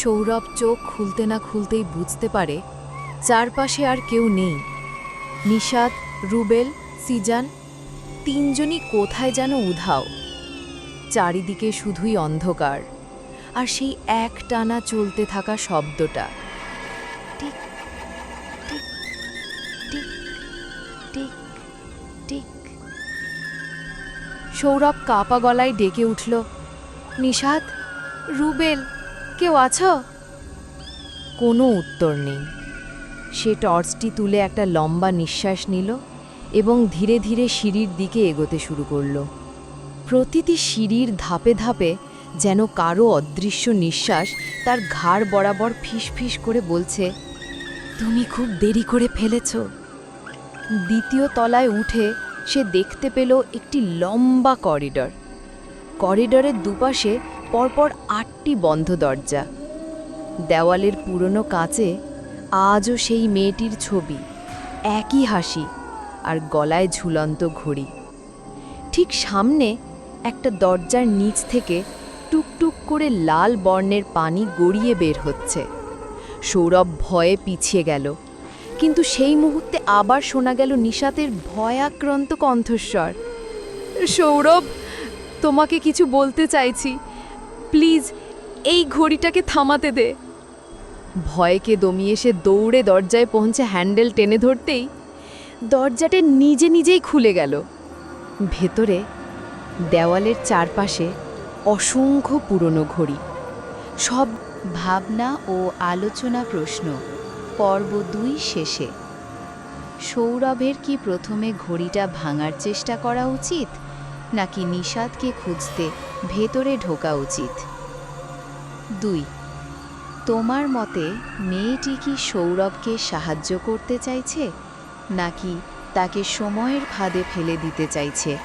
সৌরভ চোখ খুলতে না খুলতেই বুঝতে পারে চারপাশে আর কেউ নেই। নিষাদ রুবেল, সিজান তিনজনই কোথায় যেন উধাও। চারিদিকে শুধুই অন্ধকার আর সেই এক টানা চলতে থাকা শব্দটা। টিক সৌরভ কাপা গলায় ডেকে উঠল নিষাদ রুবেল। কেউ আছো? কোনো উত্তর নেই। সে টর্চটি তুলে একটা লম্বা নিঃশ্বাস নিল এবং ধীরে ধীরে সিঁড়ির দিকে এগোতে শুরু করল। প্রতিটি সিঁড়ির ধাপে ধাপে যেন কারও অদৃশ্য নিঃশ্বাস তার ঘাড় বরাবর ফিসফিস করে বলছে, তুমি খুব দেরি করে ফেলেছ। দ্বিতীয় তলায় উঠে সে দেখতে পেল একটি লম্বা করিডর। করিডরের দুপাশে পরপর আটটি বন্ধ দরজা। দেওয়ালের পুরনো কাঁচে আজও সেই মেয়েটির ছবি, একই হাসি আর গলায় ঝুলন্ত ঘড়ি। ঠিক সামনে একটা দরজার নিচ থেকে টুকটুক করে লাল বর্ণের পানি গড়িয়ে বের হচ্ছে। সৌরভ ভয়ে পিছিয়ে গেল, কিন্তু সেই মুহূর্তে আবার শোনা গেল নিশাতের ভয়াক্রান্ত কণ্ঠস্বর। সৌরভ, তোমাকে কিছু বলতে চাইছি। প্লিজ, এই ঘড়িটাকে থামাতে দে। ভয়কে দমিয়ে সে দৌড়ে দরজায় পৌঁছে হ্যান্ডেল টেনে ধরতেই দরজাটা নিজে নিজেই খুলে গেল। ভেতরে দেওয়ালের চারপাশে অসংখ্য পুরনো ঘড়ি। সব ভাবনা ও আলোচনা প্রশ্ন পর্ব দুই শেষে। সৌরভের কি প্রথমে ঘড়িটা ভাঙার চেষ্টা করা উচিত? নাকি নিষাদকে খুঁজতে ভেতরে ঢোকা উচিত? দুই, তোমার মতে মেয়েটি কি সৌরভকে সাহায্য করতে চাইছে, নাকি তাকে সময়ের ফাঁদে ফেলে দিতে চাইছে?